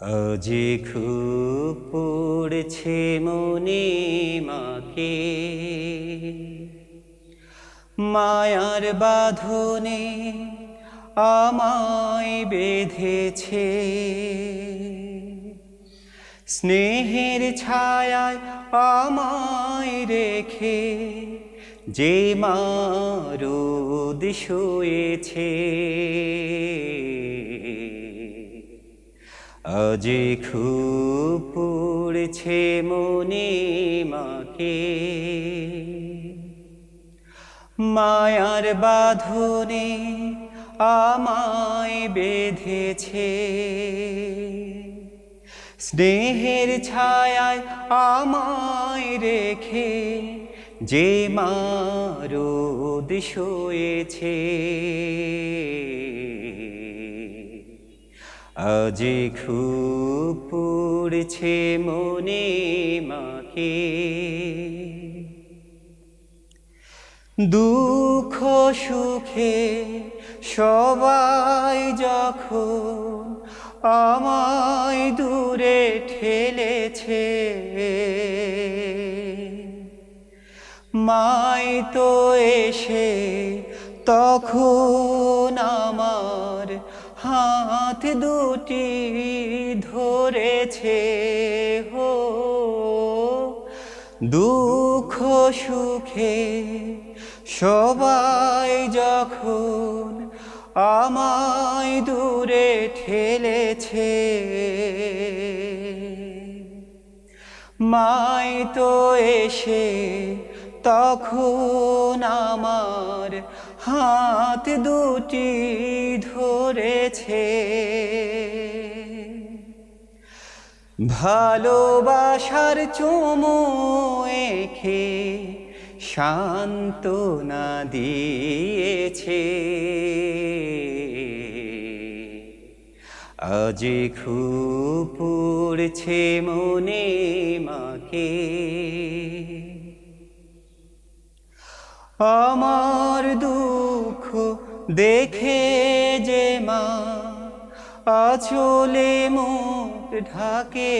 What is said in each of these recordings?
আজি খুব পড়ছে মনে মাকে, মায়ার বাঁধনে আমায় বেঁধেছে। স্নেহের ছায়ায় আমায় রেখে যে মারুদ শুয়েছে। আজি খুব পড়ছে মনে মাকে। মায়ার বাঁধনে আমায় বেঁধেছে। স্নেহের ছায়ায় আমায় রেখে যে মারুদ শুয়েছে। আজি খুব পড়ছে মনে মাকে। দুঃখ সুখে সবাই যখন আমায় দূরে ঠেলেছে। মাই তো এসে তখন আমার হাত দুটি ধরেছে হো। দুঃখ, সুখে সবাই যখন আমায় দূরে ঠেলেছে। মাই তো এসে তখন আমার হাত দুটি ধরেছে। ভালোবাসার চুমু এখে সান্ত্বনা দিয়েছে। আজ খুব পড়ছে মনে মাকে। আমার দুঃখ দেখে যে মা আচলে মুখ ঢাকে,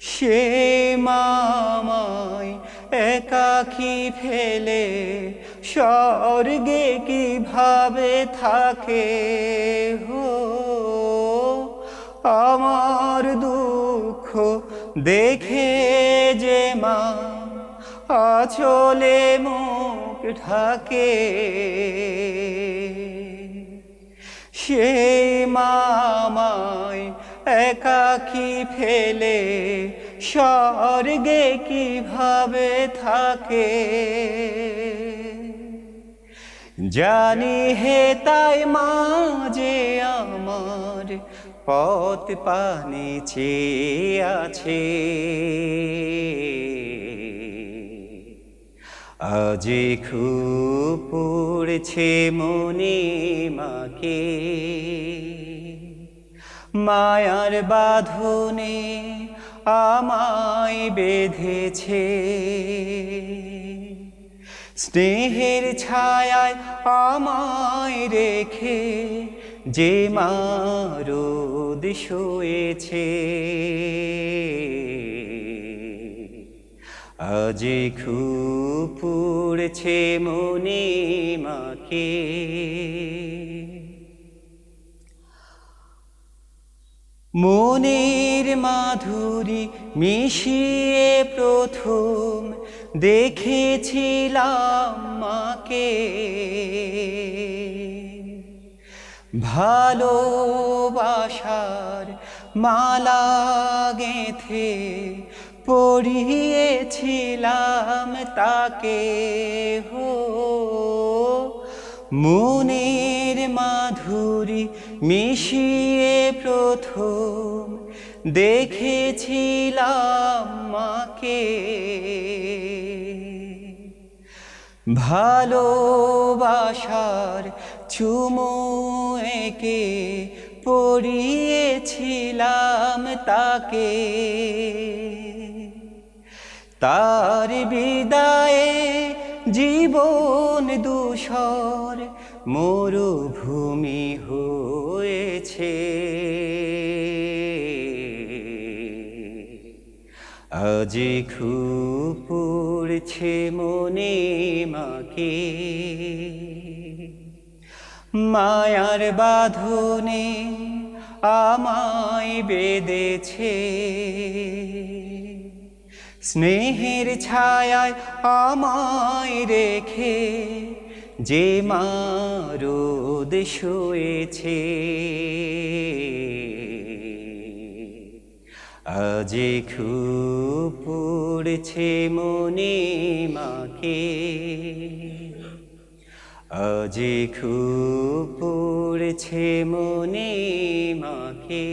সে মামায় একাকি ফেলে, স্বর্গে কীভাবে থাকে? হো, আমার দুঃখ দেখে যে মা আচলে মুখ ঢাকে সেই মামায় একাকি ফেলে? স্বর্গে কীভাবে থাকে? জানি হে তাই মাঝে আমার পথ পানে চেয়ে আছে। আজি খুব পড়ছে মনে মাকে। মায়ার বাঁধনে আমায় বেঁধেছে। স্নেহের ছায়ায় আমায় রেখে যে মারুদ শুয়েছে। আজি খুব পড়ছে মনে মাকে। মনের মাধুরী মিশিয়ে প্রথম দেখেছিলাম মাকে। ভালোবাসার মালা গেথে পড়িয়েছিলাম তাকে হো। মনের মাধুরী মিশিয়ে প্রথম দেখেছিলাম মাকে। ভালোবাসার চুমু একে পড়িয়েছিলাম তাকে। তার বিদায়ে জীবন দূষর মরুভূমি হয়েছে। আজি খুব পড়ছে মনে মাকে। মায়ার বাঁধনে আমায় বেঁধেছে। স্নেহের ছায়ায় আমায় রেখে যে মারুদ শুয়েছে। আজি খুব পড়ছে মনে মাকে। আজি খুব পড়ছে মনে মাকে।